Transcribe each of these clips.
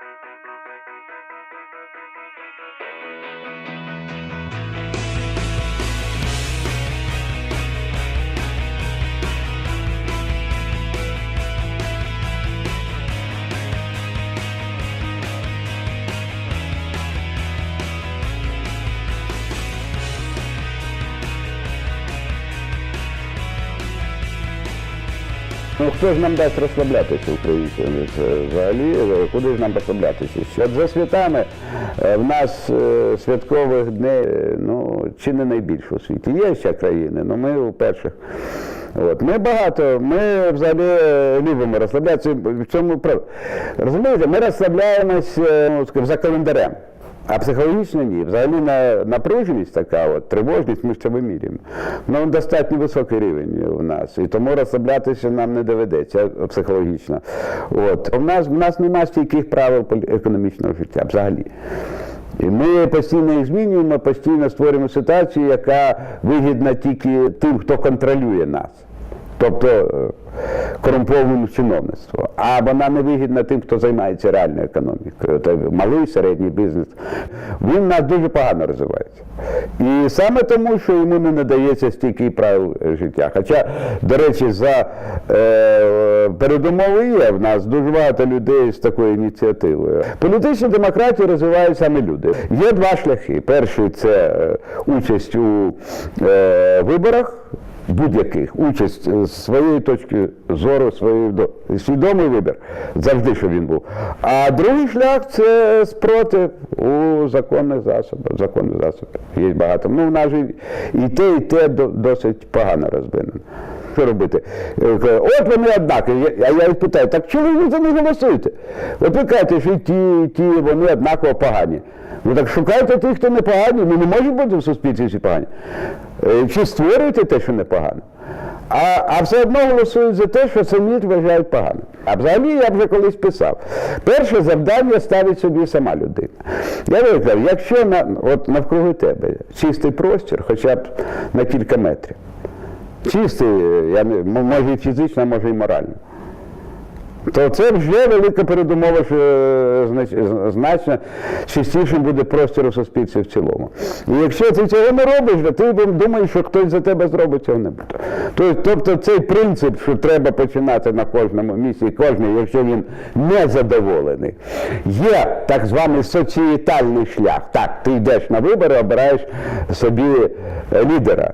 thank you. Ну хто ж нам дасть розслаблятися українцям Це взагалі? е, Куди ж нам розслаблятися? От за святами е, в нас е, святкових днів ну, чи не найбільше у світі. Є ще країни, але ми у перших. От. Ми багато, ми взагалі любимо розслаблятися. В цьому Розумієте, ми розслабляємось ну, за календарем. А психологічно ні. Взагалі на, напруженість така, от, тривожність ми ще вимірюємо. Ну, достатньо високий рівень у нас. І тому розслаблятися нам не доведеться психологічно. От. У нас, в нас немає стійких правил економічного життя взагалі. І ми постійно їх змінюємо, постійно створюємо ситуацію, яка вигідна тільки тим, хто контролює нас. Тобто е, корумпованому чиновництву. А вона не вигідна тим, хто займається реальною економікою. Це малий середній бізнес. Він у нас дуже погано розвивається. І саме тому, що йому не надається стійкий правил життя. Хоча, до речі, за е, передумови є в нас дуже багато людей з такою ініціативою. Політичну демократію розвивають саме люди. Є два шляхи. Перший це е, участь у е, виборах будь-яких участь е, з своєї точки зору, своєї свідомий вибір, завжди, що він був. А другий шлях це спротив у законних засобах. Законних засобів є багато. Ну, в нас же і те, і те досить погано розвинено. Що робити? Е, От вони однакові. А я їх питаю, так чому ви за них голосуєте? Ви кажете, що і ті, і ті, вони однаково погані. Ну так шукайте тих, хто не погані. Ну не може бути в суспільстві всі погані. Е, Чи створюєте те, що непогано? А, а все одно голосують за те, що самі вважають погано. А взагалі я вже колись писав. Перше завдання ставить собі сама людина. Я виклав, якщо на, от навкруги тебе чистий простір, хоча б на кілька метрів. Чистий, е, я може і фізично, може і морально. То це вже велика передумова, що е, значно частішим буде простір у суспільстві в цілому. І якщо ти цього не робиш, то ти думаєш, що хтось за тебе зробить цього не буде. Тобто, цей принцип, що треба починати на кожному місці, кожний, якщо він не задоволений, є так званий соцієтальний шлях. Так, ти йдеш на вибори, обираєш собі е, лідера.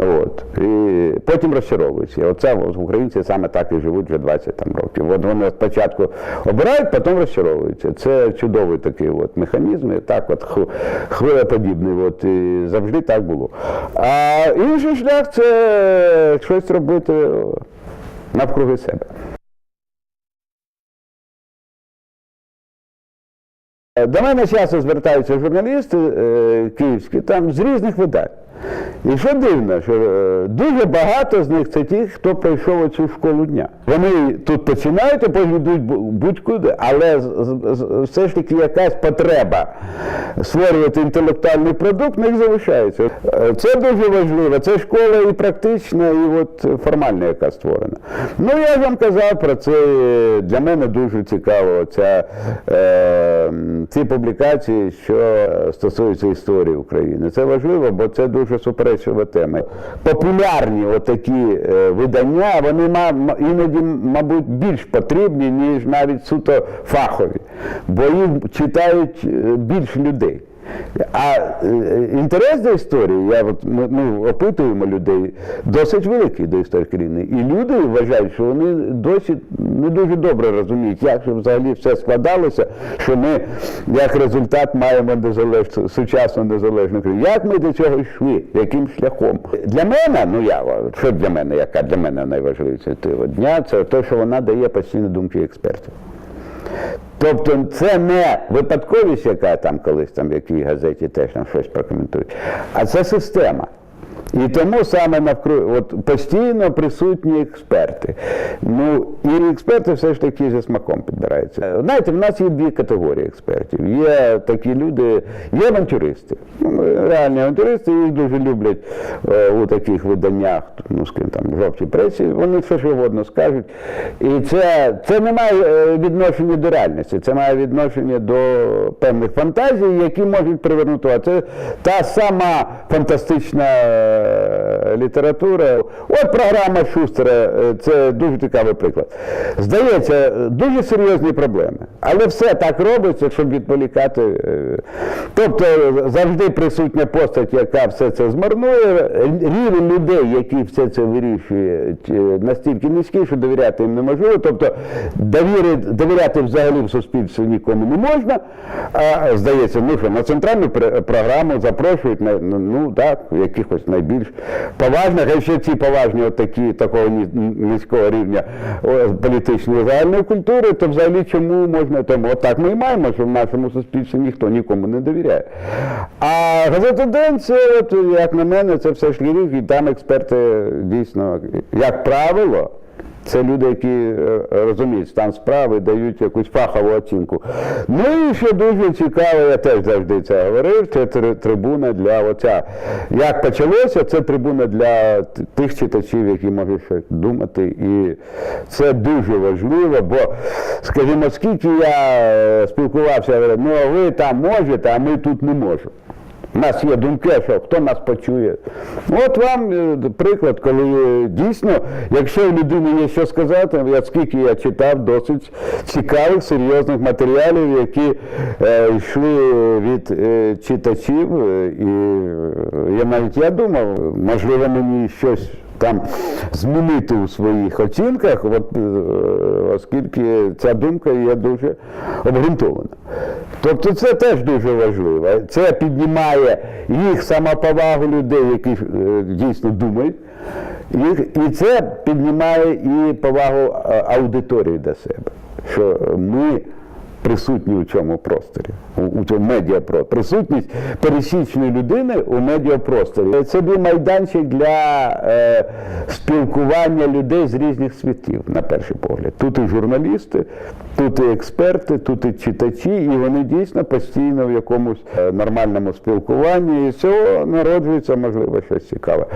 От. І потім розчаровуються. Оце українці саме так і живуть вже 20 там, років. От вони спочатку обирають, потім розчаровуються. Це чудовий такий от механізм, і так от хв- хвилеподібний. От, і завжди так було. А інший шлях це щось робити навкруги себе. До мене часто звертаються журналісти е, київські, там з різних видань. І що дивно, що е, дуже багато з них це ті, хто пройшов оцю школу дня. Вони тут починають, а потім йдуть будь-куди, але все ж таки якась потреба створювати інтелектуальний продукт них залишається. Е, Це дуже важливо. Це школа і практична, і от формальна, яка створена. Ну я ж вам казав про це. Для мене дуже цікаво ця, е, ці публікації, що стосуються історії України. Це важливо, бо це дуже суперечлива тема. Популярні отакі е, видання, вони іноді, мабуть, більш потрібні, ніж навіть суто фахові, бо їх читають е, більш людей. А е, інтерес до історії, я от, ми, ми опитуємо людей, досить великий до історії країни. І люди вважають, що вони досі не дуже добре розуміють, як взагалі все складалося, що ми як результат маємо незалеж... сучасну незалежну країну. Як ми до цього йшли? Яким шляхом? Для мене, ну я що для мене, яка для мене найважливіша дня, це те, що вона дає постійно думки експертів. Тобто це не випадковість, яка там колись там в якій газеті теж нам щось прокоментують, а це система. І тому саме навкруги от постійно присутні експерти. Ну і експерти все ж таки за смаком підбираються. Знаєте, в нас є дві категорії експертів. Є такі люди, є авантюристи. Ну, реальні авантюристи, їх дуже люблять е, у таких виданнях, ну скажімо, там жовтій пресі, вони все що угодно скажуть. І це, це не має е, відношення до реальності, це має відношення до певних фантазій, які можуть привернути. А це та сама фантастична е, література. От програма Шустера, е, це дуже цікавий приклад. Здається, дуже серйозні проблеми, але все так робиться, щоб відволікати. е, Тобто завжди присутня постать, яка все це змарнує. Рівень людей, які все це вирішують, е, настільки низький, що довіряти їм неможливо. Тобто довіряти взагалі в суспільстві нікому не можна. А здається, ну що на центральну програму запрошують на ну, так, якихось найбільш поважних, а ще ці поважні, отакі такого низького рівня політичної загальної культури, то взагалі чому можна тому? Отак ми і маємо, що в нашому суспільстві ніхто нікому не довіряє. А газета День, це, от, як на мене, це все рік, і там експерти дійсно, як правило. Це люди, які е, розуміють стан справи, дають якусь фахову оцінку. Ну і що дуже цікаво, я теж завжди це говорив, це трибуна для оця. Як почалося, це трибуна для тих читачів, які можуть щось думати. І це дуже важливо, бо, скажімо, скільки я е, спілкувався, ну ви там можете, а ми тут не можемо. У нас є думки, що хто нас почує. От вам е, приклад, коли дійсно, якщо в людини є що сказати, я скільки я читав досить цікавих, серйозних матеріалів, які е, йшли від е, читачів, е, і е, я навіть я думав, можливо, мені щось. Там змінити у своїх оцінках, от, е, оскільки ця думка є дуже обґрунтована. Тобто це теж дуже важливо. Це піднімає їх самоповагу людей, які е, дійсно думають, і це піднімає і повагу аудиторії до себе. Що ми присутні у цьому просторі, у, у цьому медіапросторі. Присутність пересічної людини у медіапросторі. Це був майданчик для е, спілкування людей з різних світів, на перший погляд. Тут і журналісти, тут і експерти, тут і читачі, і вони дійсно постійно в якомусь е, нормальному спілкуванні. І з цього народжується, можливо, щось цікаве.